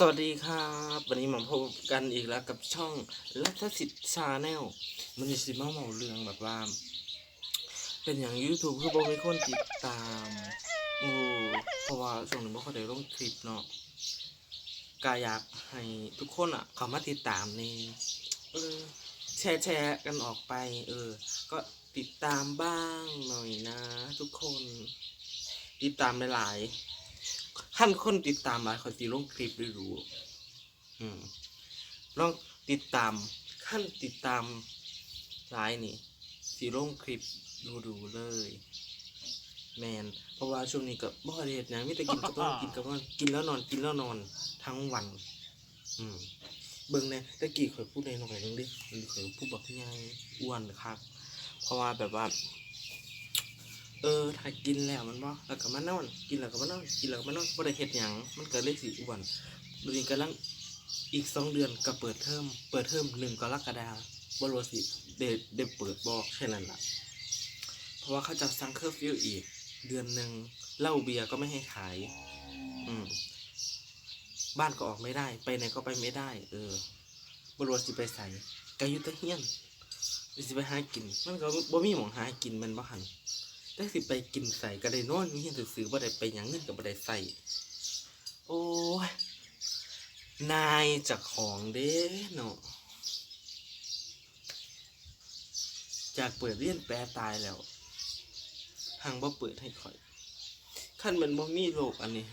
สวัสดีครับ วันนี้มาพบกันอีกแล้วกับช่องรัฐสิทธิ์ชาแนลมันจะสิมาเมาเรื่องแบบว่า เป็นอย่าง YouTube คือบ่มีคนติดตามโอ้เพราะว่าช่วงนี้บ่ค่อยได้ลงคลิปเนาะกาอยากให้ทุกคนอะ เขามาติดตามในเออแชร์แชร์กันออกไป เออ ก็ติดตามบ้างหน่อยนะ ทุกคน ติดตามหลายๆ ขั้นคนติดตามหลายเขาสิลงคลิปได้รู้อืมลองติดตามขั้นติดตามหลายนี่สีลงคลิปดูดูๆเลย แมนเพราะว่าช่วงนี้ก็บ่ได้เฮ็ดหยังมีแต่กินก็ต้องกินกับนอนกินแล้วนอนกินแล้วนอนทั้งวัน อืมเบิ่งแน่ตะกี้ข่อยพูดในหน่อยนึงดิมันข่อยพูดแบบใหญ่อ้วนคักเพราะว่าแบบว่า เออถ้ากินแล้วมันบ่แล้วก็มานอนกินแล้วก็มานอนกินแล้วก็มานอนบ่ได้เฮ็ดหยังมันก็เลยสิอ้วนดี๋ยวนี้กำลังอีกสองเดือนก็เปิดเทอมเปิดเทอมหนึ่งกรกฎาคมบ่รู้ว่าสิได้ได้เปิดบ่แค่นั้นล่ะ เพราะว่าเขาจะสั่งเคอร์ฟิวอีก เดือนหนึ่งเหล้าเบียร์ก็ไม่ให้ขาย อืม บ้านก็ออกไม่ได้ ไปไหนก็ไปไม่ได้ เออบรัวสิไปใส่กายุตะเฮียนสิไปหากิน มันก็บ่มีหมองหากินมันบ่หัน แต่สิไปกินใส่ก็ได้นอนมีเฮียนซื่อๆบ่ได้ไปหยังเงินก็บ่ได้ใส่โอ้ยนายจากของเด้เนาะจากเปิดเรียนแปรตายแล้วทางบ่เปิดให้ข่อยขั้นมันบ่มีโลกอันนี้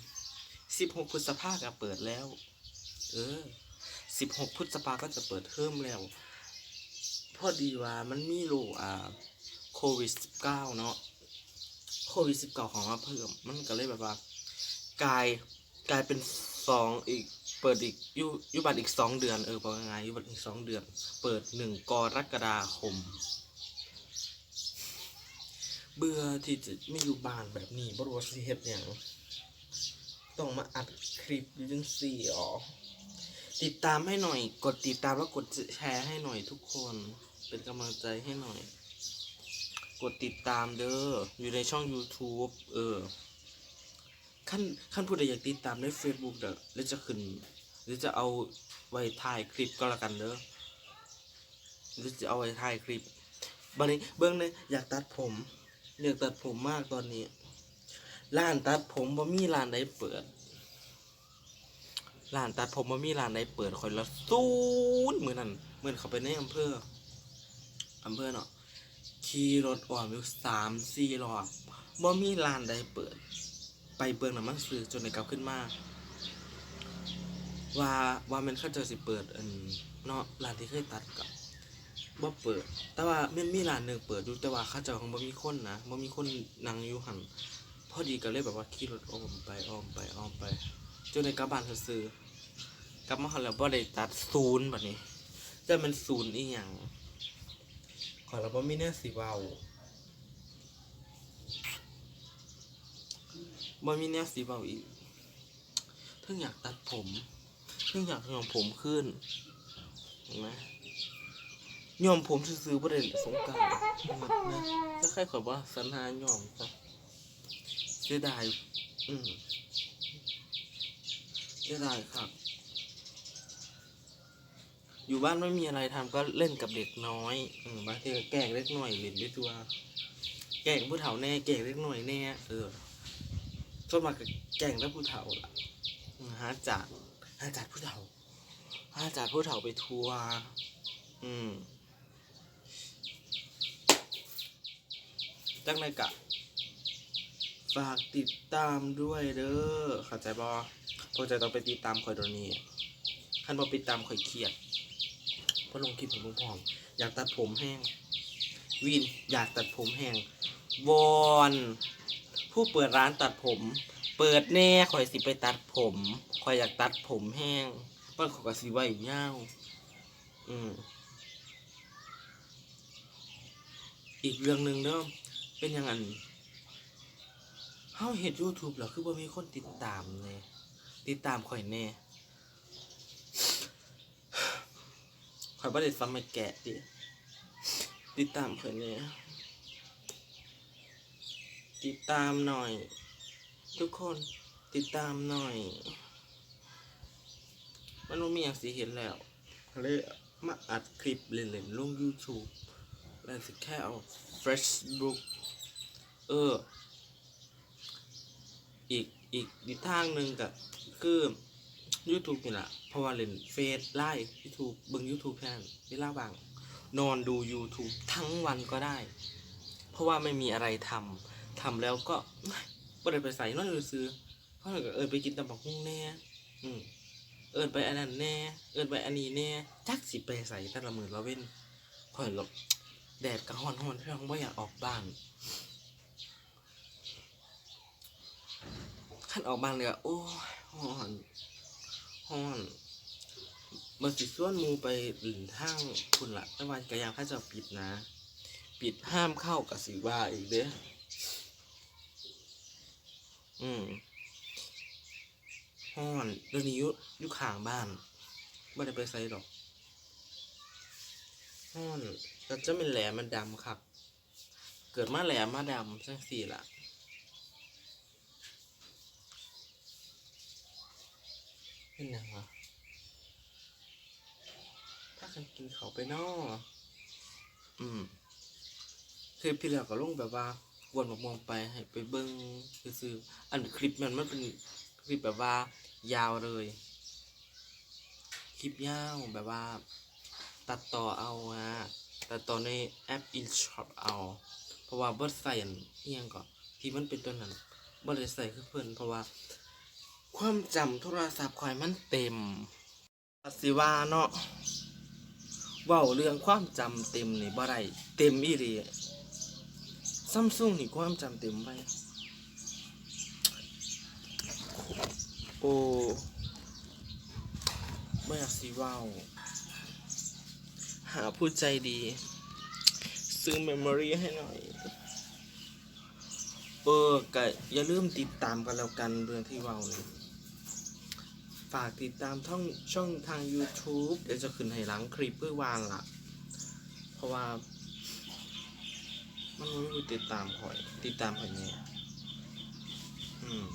สิบหกพฤษภาก็เปิดแล้ว เออสิบหกพฤษภาก็จะเปิดเทอมแล้ว พอดีว่ามันมีโรคอ่าโควิดสิบเก้าเนาะ วิดสิบเก้าของมาเพิ่ม มันก็เลยแบบว่า กลายกลายเป็นสองอีก เปิดอีกยุยุบัตรอีกสองเดือนเออบอกยังไงยุบัตรอีกสองเดือน เปิดหนึ่งกรกฎาคม เบื่อที่จะไม่อยู่บ้านแบบนี้บรู้ว่าสิเฮ็ดหยังต้องมาอัดคลิปยังสี่อ๋อติดตามให้หน่อย กดติดตามแล้วกดแชร์ให้หน่อยทุกคน เป็นกำลังใจให้หน่อย กดติดตามเด้ออยู่ในช่อง YouTube เออขั้นขั้นผู้ใดอยากติดตามใน Facebook เด้อแล้วจะขึ้น หรือจะเอาไว้ถ่ายคลิปก็แล้วกันเด้อหรือจะเอาไว้ถ่ายคลิปบันนี้เบื้องเลยอยากตัดผมอยากตัดผมมากตอนนี้ร้านตัดผมบ่มีร้านใดเปิดร้านตัดผมบ่มีร้านใดเปิดคอยละศูนเหมือนนั่นเหมือนเขาไปในอำเภออำเภอเนาะ ขี่รถอ่อนอยู่สามสี่รอบบ่มีร้านใดเปิด ไปเบิ่งน้ำมันซื้อจนได้กลับขึ้นมาว่าว่ามันเขาเจะสิเปิดอันเนาะร้านที่เคยตัดกับบ่เปิด แต่ว่ามันมีร้านหนึ่งเปิดอยู่แต่ว่าเขาเจ้าของบ่มีคนนะบ่มีคนนั่งอยู่หันพอดีก็เลยแบบว่าขี่รถอ้อมไปอ้อมไปอ้อมไปจนในกลับบ้านซื้อกลับมาหันแล้วบ่ได้ตัดศูนย์แบบนี้จะมันศูนย์อีหยัง ขอเราบ่มีแน่สิเว้าบ่มีแน่สิเว้าอีกเพิ่งอยากตัดผมเพิ่งอยากยอมผมขึ้นเห็นไหมยอมผมซื้อๆบ่ได้สงกรารนะถ้าใครขอว่าสัญหายอมซะเสียดายอืมเสียดายครับ อยู่บ้านไม่มีอะไรทำก็เล่นกับเด็กน้อยอืมบางทีก็แกล้งเล็กน้อยเล่นด้วยตัว แกล้งผู้เฒ่าแน่แกล้งเล็กน้อยแน่เออส่วนมากก็แกล้งแล้วผู้เฒ่าล่ะอืมหาจัดหาจัดผู้เฒ่าหาจัดผู้เฒ่าไปทัวร์อืมจังไรกะฝากติดตามด้วยเด้อเข้าใจบ่พวกจต้องไปติดตามข่อยโดนี้คันบ่ติดตามข่อยเครียด เพราะลงคลิปของลุงพองอยากตัดผมแห้ง วินอยากตัดผมแห้งวอนผู้เปิดร้านตัดผม เปิดแน่ข่อยสิไปตัดผมข่อยอยากตัดผมแห้งมันขอยก็สิไว้ยาอืมอีกเรื่องหนึ่งเด้อเป็นยังไงเฮาเฮ็ด YouTube แล้วคือบ่ามีคนติดตามแน่ติดตามข่อยแน่ ข่อยบ่ได้ซ้ำไม่แกะติติดตามข่อยแน่ติดตามหน่อย ทุกคนติดตามหน่อย มันบ่มีอย่างสิเห็นแล้วเลยมาอัดคลิปเล่นๆลง YouTube แล้วสิแค่เอา Facebook เออ อีกอีกอีกทางหนึ่งก็คือ YouTube นี่แหละเพราะว่าเล่นเฟซไลฟ์ YouTube เบิ่ง YouTube แทนเวลาว่าง นอนดู YouTube ทั้งวันก็ได้ เพราะว่าไม่มีอะไรทำทำแล้วก็บ่ได้ไปใส่นอนอยู่ซื้อเพราะก็เอินไปกินตำบักหุ่งแน่อืมเอินไปอันนั้นแน่ เอินไปอันนี้แน่จักสิไปใส่แต่ละมือละเว้นข่อยหลบแดดก็ฮ้อนๆพี่น้องบ่อยากออกบ้านคันออกบ้านเลยอะโอ้ยฮ้อน ฮ้อนบ่สิส่วนมูไปหลินทางพุ่นละแต่ว่าก็ยังเขาจะปิดนะ ปิดห้ามเข้ากับสิว่าอีกเด้ออืมห้อนเดี๋ยวนี้ยุยุขางบ้านไม่ได้ไปใส่ดอกห้อนแต่จะเป็นแหลมมันดำครับ เกิดมาแหลมมาดำจังสี่ละ เป็นยังวะถ้ากันกินเขาไปนออืมคือพี่เหลือก็ลงแบบว่าวนมองไปให้ไปเบิ้งซื้อๆอันคลิปมันมันเป็นคลิปแบบว่า ยาวเลย คลิปยาวแบบว่า ตัดต่อเอาอะตัดต่อในแอป InShot เอา เพราะว่าเบิดใส่อันเอียงก็ที่มันเป็นตัวนั้นบ่ได้ใส่คือเพิ่นเพราะว่า ความจำโทรศัพท์ข่อยมันเต็มสิว่าเนาะเว้าเรื่องความจำเต็มนี่บ่ได้เต็มอีหลีซัมซุงนี่ความจำเต็มไปโอ้ไม่อยากสีว้า หาผู้ใจดี ซื้อเมมโมรีให้หน่อยเออก็อย่าลืมติดตามกันแล้วกันเรื่องที่เว้านี่ ฝากติดตามช่องช่องทาง YouTube เดี๋ยวจะขึ้นให้หลังคลิปเพื่อวางละเพราะว่า มันไม่รู้ติดตามข่อย ติดตามข่อยเนี่ยอืม